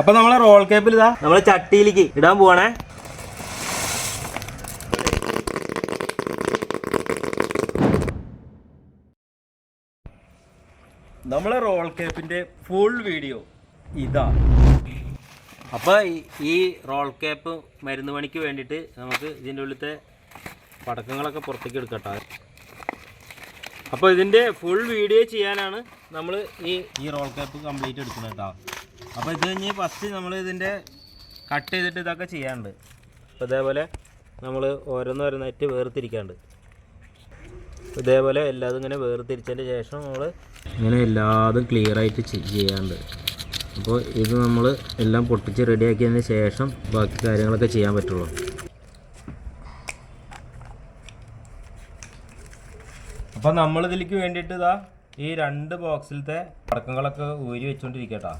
അപ്പൊ നമ്മളെ റോൾ കേപ്പിൽ ഇതാ. നമ്മളെ ചട്ടിയിലേക്ക് ഇടാൻ പോവാണേ. നമ്മളെ റോൾ കേപ്പിന്റെ ഫുൾ വീഡിയോ ഇതാ. അപ്പോൾ ഈ റോൾ കേപ്പ് മരുന്ന് പണിക്ക് വേണ്ടിയിട്ട് നമുക്ക് ഇതിന്റെ ഉള്ളിലത്തെ പടക്കങ്ങളൊക്കെ പുറത്തേക്ക് എടുക്കട്ടെ. അപ്പോൾ ഇതിന്റെ ഫുൾ വീഡിയോ ചെയ്യാനാണ് നമ്മൾ ഈ ഈ റോൾ കേപ്പ് കംപ്ലീറ്റ് എടുക്കുന്നത് കേട്ടോ അപ്പോൾ ഇത് കഴിഞ്ഞ് ഫസ്റ്റ് നമ്മൾ ഇതിന്റെ കട്ട് ചെയ്തിട്ട് ഇതൊക്കെ ചെയ്യാണ്ട് അപ്പോൾ ഇതേപോലെ നമ്മൾ ഓരോന്നോരോന്നായിട്ട് വേർതിരിക്കാണ്ട് ഇതേപോലെ എല്ലാതും ഇങ്ങനെ വേർതിരിച്ചതിന് ശേഷം നമ്മൾ ഇങ്ങനെ എല്ലാതും ക്ലിയർ ആയിട്ട് ചെയ്യാണ്ട് അപ്പോൾ ഇത് നമ്മൾ എല്ലാം പൊട്ടിച്ച് റെഡിയാക്കിയതിന് ശേഷം ബാക്കി കാര്യങ്ങളൊക്കെ ചെയ്യാൻ പറ്റുള്ളൂ. അപ്പോൾ നമ്മൾ ഇതിലേക്ക് വേണ്ടിയിട്ട് ഇതാ ഈ രണ്ട് ബോക്സിലത്തെ പടക്കങ്ങളൊക്കെ ഊരി വെച്ചുകൊണ്ടിരിക്കട്ടാ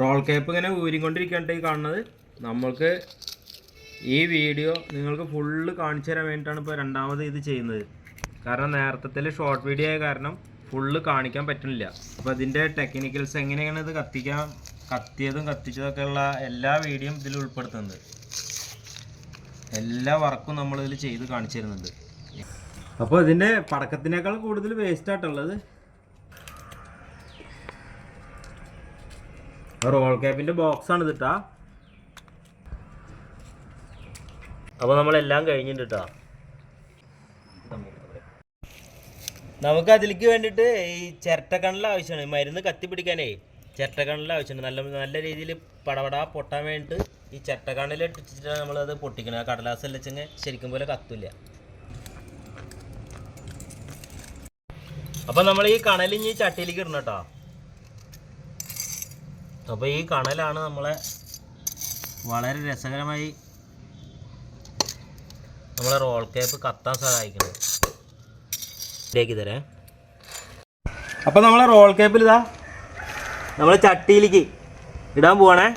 റോൾ കേപ്പ് ഇങ്ങനെ ഊരിക്കൊണ്ടിരിക്കട്ടെ ഈ കാണുന്നത്. നമ്മൾക്ക് ഈ വീഡിയോ നിങ്ങൾക്ക് ഫുള്ള് കാണിച്ചു തരാൻ വേണ്ടിയിട്ടാണ് ഇപ്പോൾ രണ്ടാമത് ഇത് ചെയ്യുന്നത്. കാരണം നേരത്തെ ഷോർട്ട് വീഡിയോ ആയ കാരണം ഫുള്ള് കാണിക്കാൻ പറ്റുന്നില്ല. അപ്പോൾ അതിന്റെ ടെക്നിക്കൽസ് എങ്ങനെയാണ് ഇത് കത്തിക്കാൻ കത്തിയതും കത്തിച്ചതൊക്കെ ഉള്ള എല്ലാ വീഡിയോയും ഇതിൽ ഉൾപ്പെടുത്തുന്നത്. എല്ലാ വർക്കും നമ്മളിതിൽ ചെയ്ത് കാണിച്ചു തരുന്നുണ്ട്. അപ്പോൾ ഇതിന്റെ പടക്കത്തിനേക്കാൾ കൂടുതൽ വേസ്റ്റ് ആയിട്ടുള്ളത് റോൾ ക്യാപ്പിന്റെ ബോക്സ് ആണ് ഇതിട്ടാ അപ്പോൾ നമ്മളെല്ലാം കഴിഞ്ഞിട്ട് ട്ടാ. നമുക്ക് അതിലേക്ക് വേണ്ടിയിട്ട് ഈ ചിരട്ടക്കണൽ ആവശ്യമാണ്. മരുന്ന് കത്തിപ്പിടിക്കാനേ ചിരട്ടക്കണൽ ആവശ്യമുണ്ട് നല്ല നല്ല രീതിയിൽ പടപടാ പൊട്ടാൻ വേണ്ടിയിട്ട് ഈ ചിരട്ടക്കണൽ ഇട്ടിട്ടാണ് നമ്മളത് പൊട്ടിക്കുന്നത് ആ കടലാസ് വെച്ചെങ്കിൽ ശരിക്കും പോലെ കത്തില്ല. അപ്പം നമ്മൾ ഈ കണലിഞ്ഞ് ഈ ചട്ടിയിലേക്ക് ഇടണം കേട്ടോ അപ്പോൾ ഈ കണലാണ് നമ്മളെ വളരെ രസകരമായി നമ്മളെ റോൾ കേപ്പ് കത്താൻ സഹായിക്കുന്നത്. ഇതിലേക്ക് തരാം. അപ്പോൾ നമ്മളെ റോൾ കേപ്പിൽ ഇതാ നമ്മൾ ചട്ടിയിലേക്ക് ഇടാൻ പോവാണേ.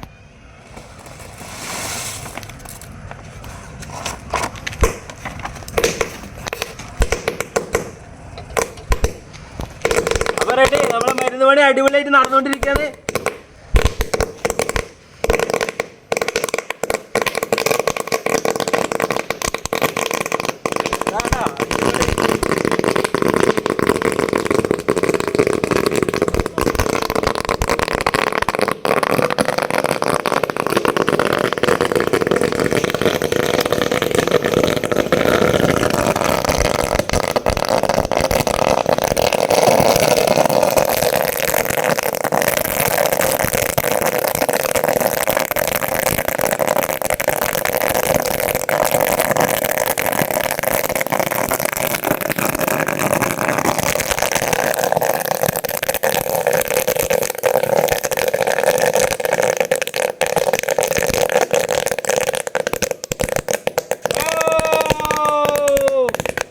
അപ്പോൾ റെഡി നമ്മളെ മരുന്ന് പണി അടിപൊളിയായിട്ട് നടന്നുകൊണ്ടിരിക്കുകയാണ് ഇതാ, അടിപൊളി.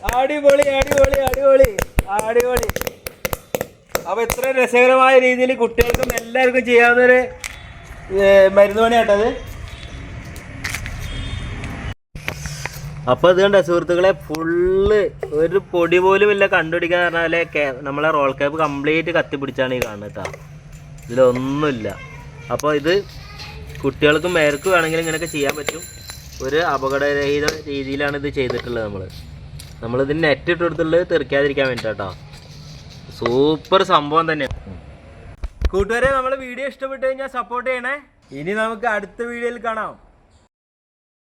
ഓ! അടിപൊളി അടിപൊളി അടിപൊളി അടിപൊളി. അപ്പൊ ഇത്ര രസകരമായ രീതിയിൽ കുട്ടികൾക്കും എല്ലാവർക്കും ചെയ്യാവുന്നൊരു മരുന്ന് പണിയാട്ടത് അപ്പൊ ഇത് കണ്ട സുഹൃത്തുക്കളെ? ഫുള്ള് ഒരു പൊടി പോലും ഇല്ല കണ്ടുപിടിക്കാൻ പറഞ്ഞാൽ നമ്മളെ റോൾ ക്യാപ്പ് കംപ്ലീറ്റ് കത്തിപ്പിടിച്ചാണ് ഈ കാണുന്നത് കേട്ടോ ഇതിലൊന്നുമില്ല. അപ്പോൾ ഇത് കുട്ടികൾക്കും മേർക്ക് വേണമെങ്കിലും ഇങ്ങനെയൊക്കെ ചെയ്യാൻ പറ്റും. ഒരു അപകടരഹിത രീതിയിലാണ് ഇത് ചെയ്തിട്ടുള്ളത് നമ്മൾ നമ്മളിത് നെറ്റ് ഇട്ട് കൊടുത്തുള്ളത് തെറിക്കാതിരിക്കാൻ വേണ്ടിയിട്ടോ സൂപ്പർ സംഭവം തന്നെ. കൂട്ടുകാരെ നമ്മളെ വീഡിയോ ഇഷ്ടപ്പെട്ട് കഴിഞ്ഞാൽ സപ്പോർട്ട് ചെയ്യണേ. ഇനി നമുക്ക് അടുത്ത വീഡിയോയിൽ കാണാം.